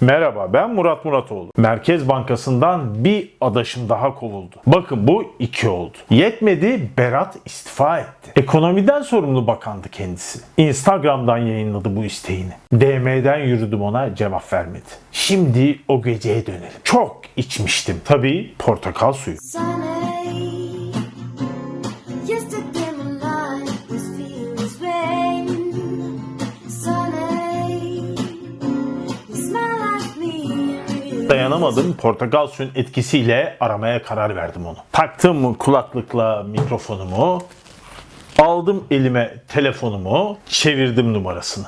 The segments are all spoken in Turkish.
Merhaba ben Murat Muratoğlu. Merkez Bankası'ndan bir adaşım daha kovuldu. Bakın bu iki oldu. Yetmedi Berat istifa etti. Ekonomiden sorumlu bakandı kendisi. Instagram'dan yayınladı bu isteğini. DM'den yürüdüm ona cevap vermedi. Şimdi o geceye dönelim. Çok içmiştim. Tabii portakal suyu. Sunny. Dayanamadım. Portakal suyun etkisiyle aramaya karar verdim onu. Taktım kulaklıkla mikrofonumu. Aldım elime telefonumu. Çevirdim numarasını.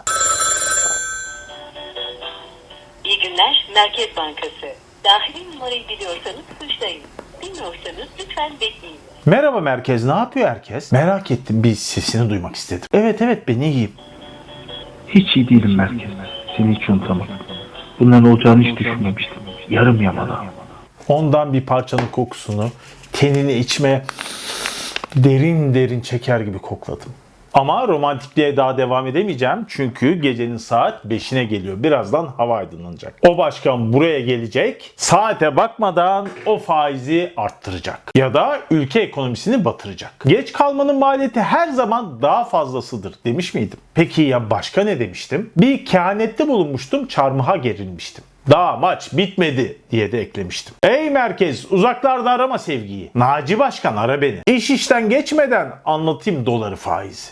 İyi günler, Merkez Bankası. Dahili numarayı biliyorsanız tuşlayın. Bilmiyorsanız lütfen bekleyin. Merhaba merkez ne yapıyor herkes? Merak ettim bir sesini duymak istedim. Evet evet ben iyiyim. Hiç iyi değilim merkez. Seni hiç unutamadım. Bunların olacağını hiç düşünmemiştim. Yarım yamala. Ondan bir parçanın kokusunu tenini içme derin derin çeker gibi kokladım. Ama romantikliğe daha devam edemeyeceğim çünkü gecenin saat 5'ine geliyor. Birazdan hava aydınlanacak. O başkan buraya gelecek, saate bakmadan o faizi arttıracak. Ya da ülke ekonomisini batıracak. Geç kalmanın maliyeti her zaman daha fazlasıdır demiş miydim? Peki ya başka ne demiştim? Bir kehanette bulunmuştum, çarmıha gerilmiştim. Daha maç bitmedi diye de eklemiştim. Ey merkez uzaklarda arama sevgiyi. Naci Başkan ara beni. İş işten geçmeden anlatayım doları faizi.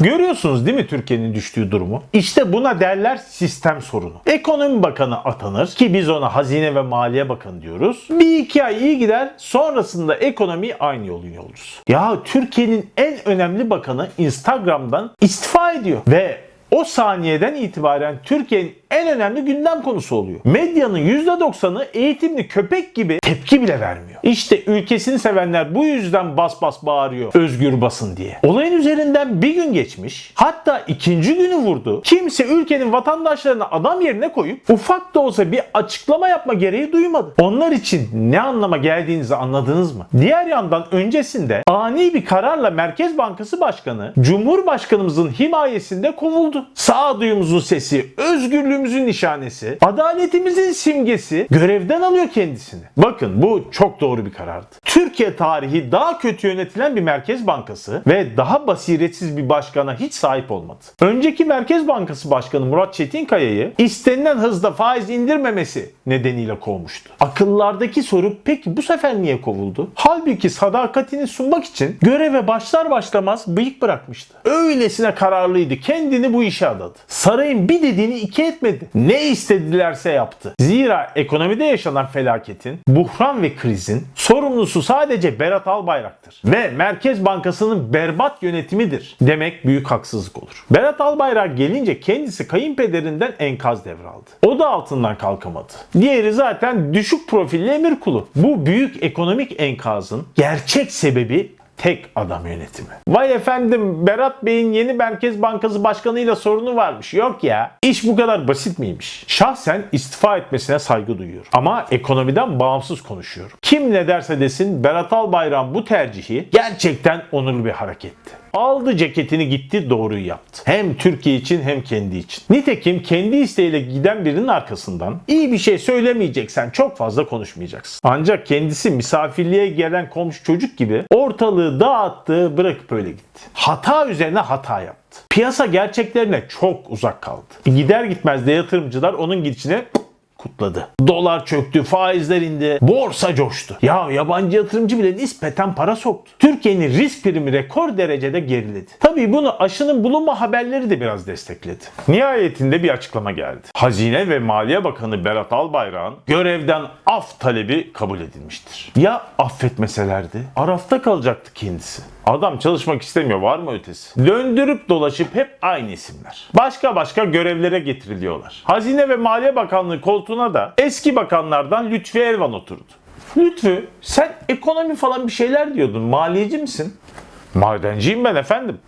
Görüyorsunuz değil mi Türkiye'nin düştüğü durumu? İşte buna derler sistem sorunu. Ekonomi Bakanı atanır ki biz ona Hazine ve Maliye Bakanı diyoruz. Bir iki ay iyi gider sonrasında ekonomi aynı yolun yoluruz. Ya Türkiye'nin en önemli bakanı Instagram'dan istifa ediyor ve o saniyeden itibaren Türkiye'nin en önemli gündem konusu oluyor. Medyanın %90'ı eğitimli köpek gibi tepki bile vermiyor. İşte ülkesini sevenler bu yüzden bas bas bağırıyor özgür basın diye. Olayın üzerinden bir gün geçmiş. Hatta ikinci günü vurdu. Kimse ülkenin vatandaşlarını adam yerine koyup ufak da olsa bir açıklama yapma gereği duymadı. Onlar için ne anlama geldiğinizi anladınız mı? Diğer yandan öncesinde ani bir kararla Merkez Bankası Başkanı Cumhurbaşkanımızın himayesinde kovuldu. Sağduyumuzun sesi, özgürlüğümüzün nişanesi, adaletimizin simgesi görevden alıyor kendisini. Bakın bu çok doğru bir karardı. Türkiye tarihi daha kötü yönetilen bir Merkez Bankası ve daha basiretsiz bir başkana hiç sahip olmadı. Önceki Merkez Bankası Başkanı Murat Çetinkaya'yı istenilen hızda faiz indirmemesi nedeniyle kovmuştu. Akıllardaki soru peki bu sefer niye kovuldu? Halbuki sadakatini sunmak için göreve başlar başlamaz bıyık bırakmıştı. Öylesine kararlıydı. Kendini bu işe adadı. Sarayın bir dediğini iki etmedi. Ne istedilerse yaptı. Zira ekonomide yaşanan felaketin, buhran ve krizin sorumlusu sadece Berat Albayrak'tır. Ve Merkez Bankası'nın berbat yönetimidir demek büyük haksızlık olur. Berat Albayrak gelince kendisi kayınpederinden enkaz devraldı. O da altından kalkamadı. Diğeri zaten düşük profilli emir kulu. Bu büyük ekonomik enkazın gerçek sebebi tek adam yönetimi. Vay efendim Berat Bey'in yeni Merkez Bankası Başkanı'yla sorunu varmış. Yok ya. İş bu kadar basit miymiş? Şahsen istifa etmesine saygı duyuyorum. Ama ekonomiden bağımsız konuşuyorum. Kim ne derse desin Berat Albayrak'ın bu tercihi gerçekten onurlu bir hareketti. Aldı ceketini gitti doğruyu yaptı. Hem Türkiye için hem kendi için. Nitekim kendi isteğiyle giden birinin arkasından iyi bir şey söylemeyeceksen çok fazla konuşmayacaksın. Ancak kendisi misafirliğe gelen komşu çocuk gibi ortalığı dağıttı bırakıp öyle gitti. Hata üzerine hata yaptı. Piyasa gerçeklerine çok uzak kaldı. Gider gitmez de yatırımcılar onun gidişine kutladı. Dolar çöktü, faizler indi, borsa coştu. Ya yabancı yatırımcı bile nispeten para soktu. Türkiye'nin risk primi rekor derecede geriledi. Tabii bunu aşının bulunma haberleri de biraz destekledi. Nihayetinde bir açıklama geldi. Hazine ve Maliye Bakanı Berat Albayrak'ın görevden af talebi kabul edilmiştir. Ya affetmeselerdi? Arafta kalacaktı kendisi. Adam çalışmak istemiyor var mı ötesi? Döndürüp dolaşıp hep aynı isimler. Başka başka görevlere getiriliyorlar. Hazine ve Maliye Bakanlığı koltuğuna da eski bakanlardan Lütfi Elvan oturdu. Lütfü sen ekonomi falan bir şeyler diyordun. Maliyeci misin? Madenciyim ben efendim.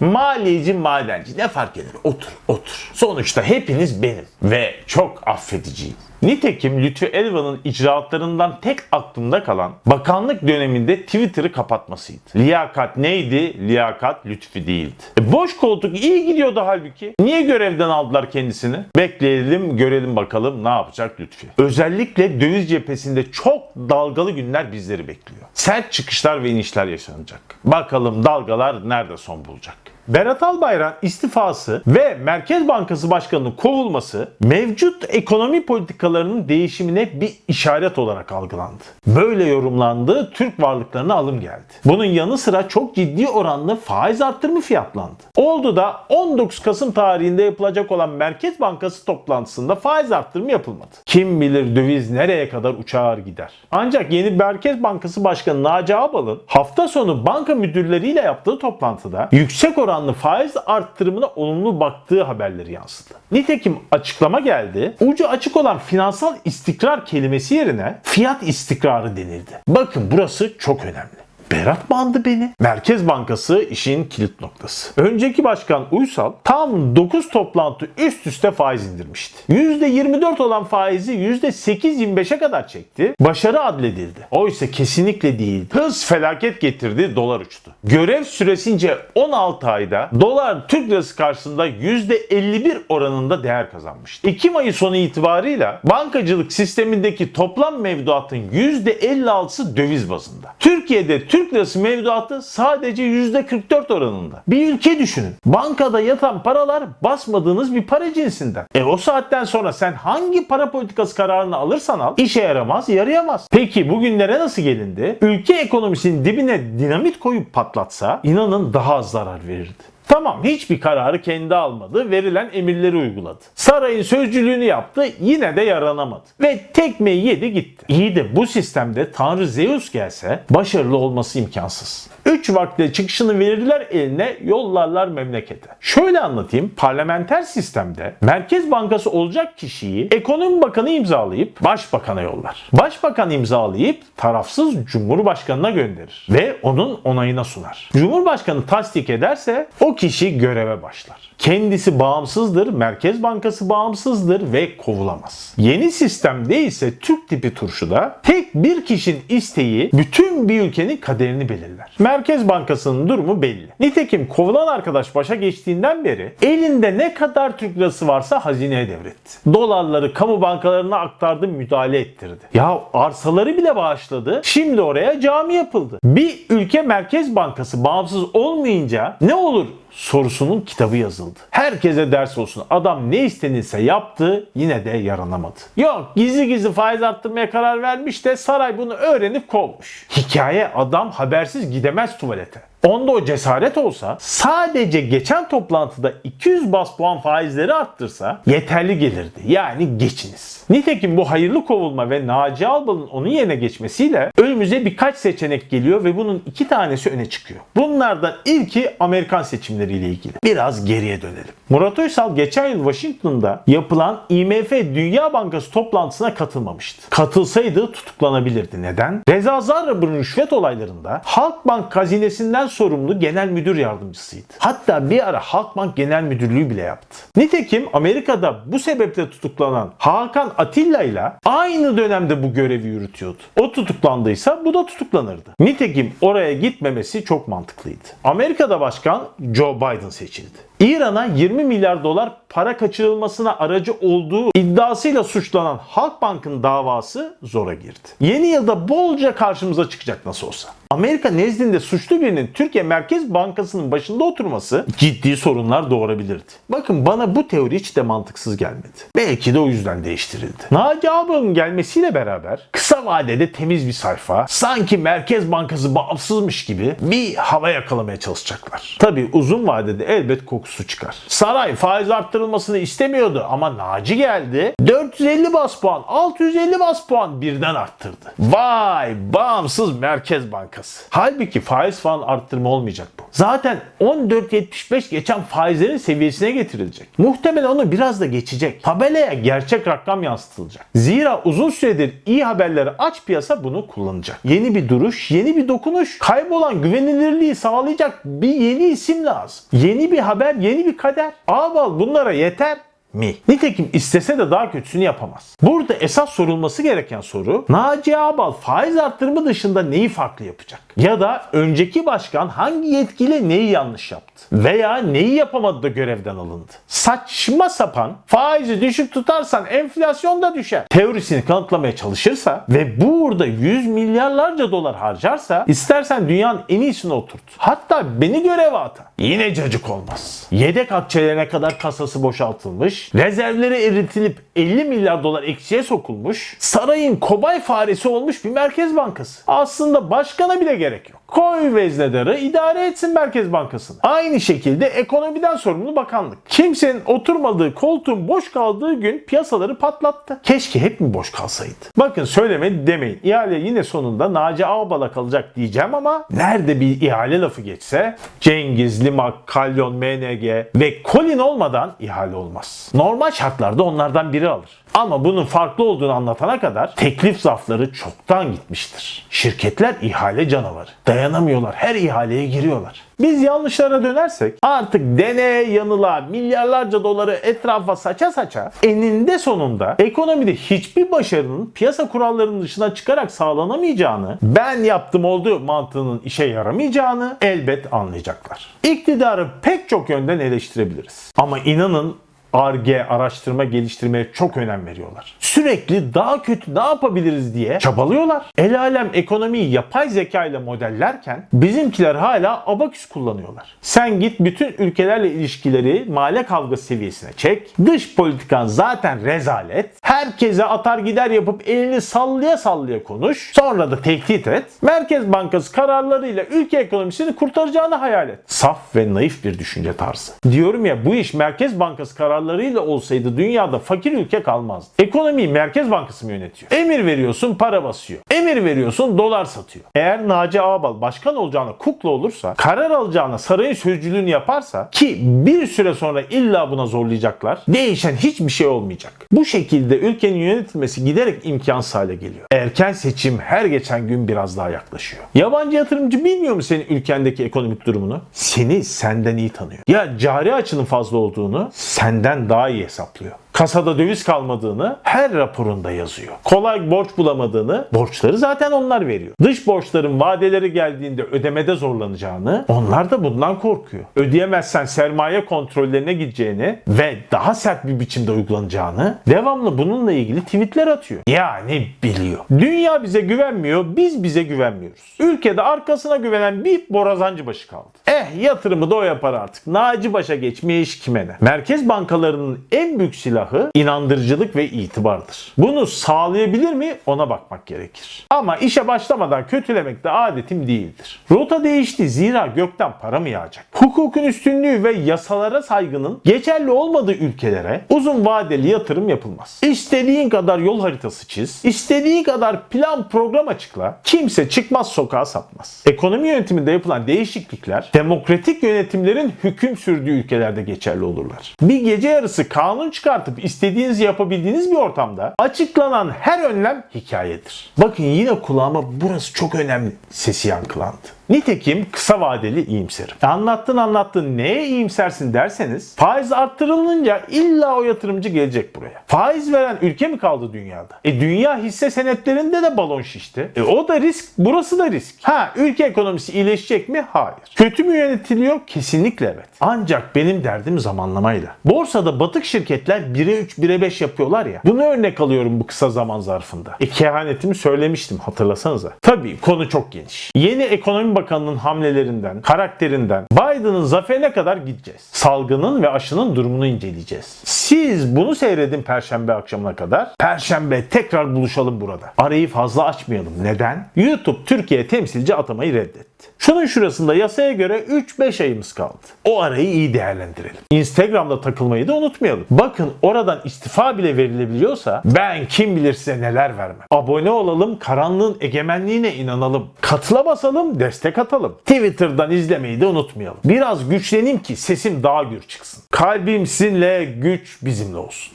Maliyeci madenci ne fark eder? Otur otur. Sonuçta hepiniz benim ve çok affediciyim. Nitekim Lütfü Elvan'ın icraatlarından tek aklımda kalan bakanlık döneminde Twitter'ı kapatmasıydı. Liyakat neydi? Liyakat Lütfü değildi. E, boş koltuk iyi gidiyordu halbuki. Niye görevden aldılar kendisini? Bekleyelim görelim bakalım ne yapacak Lütfü. Özellikle döviz cephesinde çok dalgalı günler bizleri bekliyor. Sert çıkışlar ve inişler yaşanacak. Bakalım dalgalar nerede son bulacak? Berat Albayrak istifası ve Merkez Bankası Başkanı'nın kovulması mevcut ekonomi politikalarının değişimine bir işaret olarak algılandı. Böyle yorumlandığı Türk varlıklarına alım geldi. Bunun yanı sıra çok ciddi oranlı faiz arttırımı fiyatlandı. Oldu da 19 Kasım tarihinde yapılacak olan Merkez Bankası toplantısında faiz arttırımı yapılmadı. Kim bilir döviz nereye kadar uçar gider. Ancak yeni Merkez Bankası Başkanı Naci Ağbal'ın hafta sonu banka müdürleriyle yaptığı toplantıda yüksek oranlı faiz arttırımına olumlu baktığı haberleri yansıdı. Nitekim açıklama geldi. Ucu açık olan finansal istikrar kelimesi yerine fiyat istikrarı denildi. Bakın burası çok önemli. Berat mı andı beni? Merkez Bankası işin kilit noktası. Önceki başkan Uysal tam 9 toplantı üst üste faiz indirmişti. %24 olan faizi %8-25'e kadar çekti. Başarı adledildi. Oysa kesinlikle değil. Hız felaket getirdi, dolar uçtu. Görev süresince 16 ayda dolar Türk lirası karşısında %51 oranında değer kazanmıştı. Ekim ayı sonu itibarıyla bankacılık sistemindeki toplam mevduatın %56'sı döviz bazında. Türkiye'de Türk lirası mevduatı sadece %44 oranında. Bir ülke düşünün. Bankada yatan paralar basmadığınız bir para cinsinden. E o saatten sonra sen hangi para politikası kararını alırsan al işe yaramaz, yarayamaz. Peki bugünlere nasıl gelindi? Ülke ekonomisinin dibine dinamit koyup patlatsa inanın daha az zarar verirdi. Tamam hiçbir kararı kendi almadı, verilen emirleri uyguladı. Sarayın sözcülüğünü yaptı, yine de yaranamadı. Ve tekmeyi yedi gitti. İyi de bu sistemde Tanrı Zeus gelse başarılı olması imkansız. Üç vakte çıkışını verirler eline, yollarlar memlekete. Şöyle anlatayım, parlamenter sistemde Merkez Bankası olacak kişiyi Ekonomi Bakanı imzalayıp Başbakan'a yollar. Başbakan imzalayıp tarafsız Cumhurbaşkanına gönderir ve onun onayına sunar. Cumhurbaşkanı tasdik ederse o kişi göreve başlar. Kendisi bağımsızdır, Merkez Bankası bağımsızdır ve kovulamaz. Yeni sistemde ise Türk tipi turşuda tek bir kişinin isteği bütün bir ülkenin kaderini belirler. Merkez Bankası'nın durumu belli. Nitekim kovulan arkadaş başa geçtiğinden beri elinde ne kadar Türk lirası varsa hazineye devretti. Dolarları kamu bankalarına aktardı, müdahale ettirdi. Ya arsaları bile bağışladı. Şimdi oraya cami yapıldı. Bir ülke Merkez Bankası bağımsız olmayınca ne olur sorusunun kitabı yazıldı. Herkese ders olsun. Adam ne istenilse yaptı yine de yaranamadı. Yok gizli gizli faiz arttırmaya karar vermiş de saray bunu öğrenip kovmuş. Hikaye adam habersiz gidemez tuvalete. Onda o cesaret olsa sadece geçen toplantıda 200 bas puan faizleri arttırsa yeterli gelirdi. Yani geçiniz. Nitekim bu hayırlı kovulma ve Naci Albal'ın onun yerine geçmesiyle önümüze birkaç seçenek geliyor ve bunun iki tanesi öne çıkıyor. Bunlardan ilki Amerikan seçimleriyle ilgili. Biraz geriye dönelim. Murat Uysal geçen yıl Washington'da yapılan IMF Dünya Bankası toplantısına katılmamıştı. Katılsaydı tutuklanabilirdi. Neden? Reza Zarrab'ın rüşvet olaylarında Halkbank hazinesinden sorumlu genel müdür yardımcısıydı. Hatta bir ara Halkbank Genel Müdürlüğü bile yaptı. Nitekim Amerika'da bu sebeple tutuklanan Hakan Atilla ile aynı dönemde bu görevi yürütüyordu. O tutuklandıysa bu da tutuklanırdı. Nitekim oraya gitmemesi çok mantıklıydı. Amerika'da başkan Joe Biden seçildi. İran'a 20 milyar dolar para kaçırılmasına aracı olduğu iddiasıyla suçlanan Halkbank'ın davası zora girdi. Yeni yılda bolca karşımıza çıkacak nasıl olsa. Amerika nezdinde suçlu birinin Türkiye Merkez Bankası'nın başında oturması ciddi sorunlar doğurabilirdi. Bakın bana bu teori hiç de mantıksız gelmedi. Belki de o yüzden değiştirildi. Naci Ağbal'ın gelmesiyle beraber kısa vadede temiz bir sayfa, sanki Merkez Bankası bağımsızmış gibi bir hava yakalamaya çalışacaklar. Tabi uzun vadede elbet kokusu çıkar. Saray faiz arttırılmasını istemiyordu ama Naci geldi. 450 bas puan, 650 bas puan birden arttırdı. Vay bağımsız Merkez Bankası. Halbuki faiz falan arttırma olmayacak bu. Zaten 14.75 geçen faizlerin seviyesine getirilecek. Muhtemelen onu biraz da geçecek. Tabelaya gerçek rakam yansıtılacak. Zira uzun süredir iyi haberleri aç piyasa bunu kullanacak. Yeni bir duruş, yeni bir dokunuş, kaybolan güvenilirliği sağlayacak bir yeni isim lazım. Yeni bir haber, yeni bir kader. Ağbal bunlara yeter. Mi? Nitekim istese de daha kötüsünü yapamaz. Burada esas sorulması gereken soru Naci Ağbal faiz arttırımı dışında neyi farklı yapacak? Ya da önceki başkan hangi yetkiyle neyi yanlış yaptı? Veya neyi yapamadı da görevden alındı? Saçma sapan faizi düşük tutarsan enflasyon da düşer. Teorisini kanıtlamaya çalışırsa ve burada 100 milyarlarca dolar harcarsa istersen dünyanın en iyisini oturt. Hatta beni göreve ata. Yine cacık olmaz. Yedek akçelerine kadar kasası boşaltılmış, rezervleri eritilip 50 milyar dolar eksiye sokulmuş, sarayın kobay faresi olmuş bir merkez bankası. Aslında başkana bile gerek yok. Koy veznedarı idare etsin Merkez Bankası'nı. Aynı şekilde ekonomiden sorumlu bakanlık. Kimsenin oturmadığı koltuğun boş kaldığı gün piyasaları patlattı. Keşke hep mi boş kalsaydı? Bakın söylemedi demeyin. İhale yine sonunda Naci Ağbal'a kalacak diyeceğim ama nerede bir ihale lafı geçse Cengiz, Limak, Kalyon, MNG ve Colin olmadan ihale olmaz. Normal şartlarda onlardan biri alır. Ama bunun farklı olduğunu anlatana kadar teklif zafları çoktan gitmiştir. Şirketler ihale canavarı. Dayanamıyorlar. Her ihaleye giriyorlar. Biz yanlışlara dönersek artık deneye yanıla milyarlarca doları etrafa saça saça eninde sonunda ekonomide hiçbir başarının piyasa kurallarının dışına çıkarak sağlanamayacağını, ben yaptım oldu mantığının işe yaramayacağını elbet anlayacaklar. İktidarı pek çok yönden eleştirebiliriz. Ama inanın ARGE, araştırma geliştirmeye çok önem veriyorlar. Sürekli daha kötü ne yapabiliriz diye çabalıyorlar. El alem ekonomiyi yapay zeka ile modellerken bizimkiler hala abaküs kullanıyorlar. Sen git bütün ülkelerle ilişkileri male kavga seviyesine çek. Dış politikan zaten rezalet. Herkese atar gider yapıp elini sallaya sallaya konuş. Sonra da tehdit et. Merkez Bankası kararlarıyla ülke ekonomisini kurtaracağını hayal et. Saf ve naif bir düşünce tarzı. Diyorum ya bu iş Merkez Bankası kararlarıyla olsaydı dünyada fakir ülke kalmazdı. Ekonomiyi Merkez Bankası mı yönetiyor? Emir veriyorsun para basıyor. Emir veriyorsun dolar satıyor. Eğer Naci Ağbal başkan olacağına kukla olursa, karar alacağına sarayın sözcülüğünü yaparsa ki bir süre sonra illa buna zorlayacaklar. Değişen hiçbir şey olmayacak. Bu şekilde ülkenin yönetilmesi giderek imkansız hale geliyor. Erken seçim her geçen gün biraz daha yaklaşıyor. Yabancı yatırımcı bilmiyor mu senin ülkendeki ekonomik durumunu? Seni senden iyi tanıyor. Ya cari açının fazla olduğunu senden daha iyi hesaplıyor. Kasada döviz kalmadığını her raporunda yazıyor. Kolay borç bulamadığını borçları zaten onlar veriyor. Dış borçların vadeleri geldiğinde ödemede zorlanacağını onlar da bundan korkuyor. Ödeyemezsen sermaye kontrollerine gideceğini ve daha sert bir biçimde uygulanacağını devamlı bununla ilgili tweetler atıyor. Yani biliyor. Dünya bize güvenmiyor, biz bize güvenmiyoruz. Ülkede arkasına güvenen bir borazancı başı kaldı. Eh yatırımı da o yapar artık. Naci başa geçmiş kime ne? Merkez bankalarının en büyük silahı inandırıcılık ve itibardır. Bunu sağlayabilir mi ona bakmak gerekir. Ama işe başlamadan kötülemek de adetim değildir. Rota değişti zira gökten para mı yağacak? Hukukun üstünlüğü ve yasalara saygının geçerli olmadığı ülkelere uzun vadeli yatırım yapılmaz. İstediğin kadar yol haritası çiz, istediği kadar plan program açıkla, kimse çıkmaz sokağa satmaz. Ekonomi yönetiminde yapılan değişiklikler demokratik yönetimlerin hüküm sürdüğü ülkelerde geçerli olurlar. Bir gece yarısı kanun çıkartıp istediğinizi yapabildiğiniz bir ortamda açıklanan her önlem hikayedir. Bakın yine kulağıma burası çok önemli sesi yankılandı. Nitekim kısa vadeli iyimserim. E Anlattın anlattın neye iyimsersin derseniz faiz arttırılınca illa o yatırımcı gelecek buraya. Faiz veren ülke mi kaldı dünyada? E dünya hisse senetlerinde de balon şişti. E o da risk, burası da risk. Ha ülke ekonomisi iyileşecek mi? Hayır. Kötü mü yönetiliyor? Kesinlikle evet. Ancak benim derdim zamanlamayla. Borsada batık şirketler 1'e 3, 1'e 5 yapıyorlar ya. Bunu örnek alıyorum bu kısa zaman zarfında. E kehanetimi söylemiştim hatırlasanıza. Tabii konu çok geniş. Yeni ekonomi Bakanı'nın hamlelerinden, karakterinden Biden'ın zaferine kadar gideceğiz. Salgının ve aşının durumunu inceleyeceğiz. Siz bunu seyredin Perşembe akşamına kadar. Perşembe tekrar buluşalım burada. Arayı fazla açmayalım. Neden? YouTube Türkiye temsilci atamayı reddetti. Şunun şurasında yasaya göre 3-5 ayımız kaldı. O arayı iyi değerlendirelim. Instagram'da takılmayı da unutmayalım. Bakın oradan istifa bile verilebiliyorsa ben kim bilir size neler vermem. Abone olalım, karanlığın egemenliğine inanalım. Katıla basalım, destek atalım. Twitter'dan izlemeyi de unutmayalım. Biraz güçleneyim ki sesim daha gür çıksın. Kalbim sizinle, güç bizimle olsun.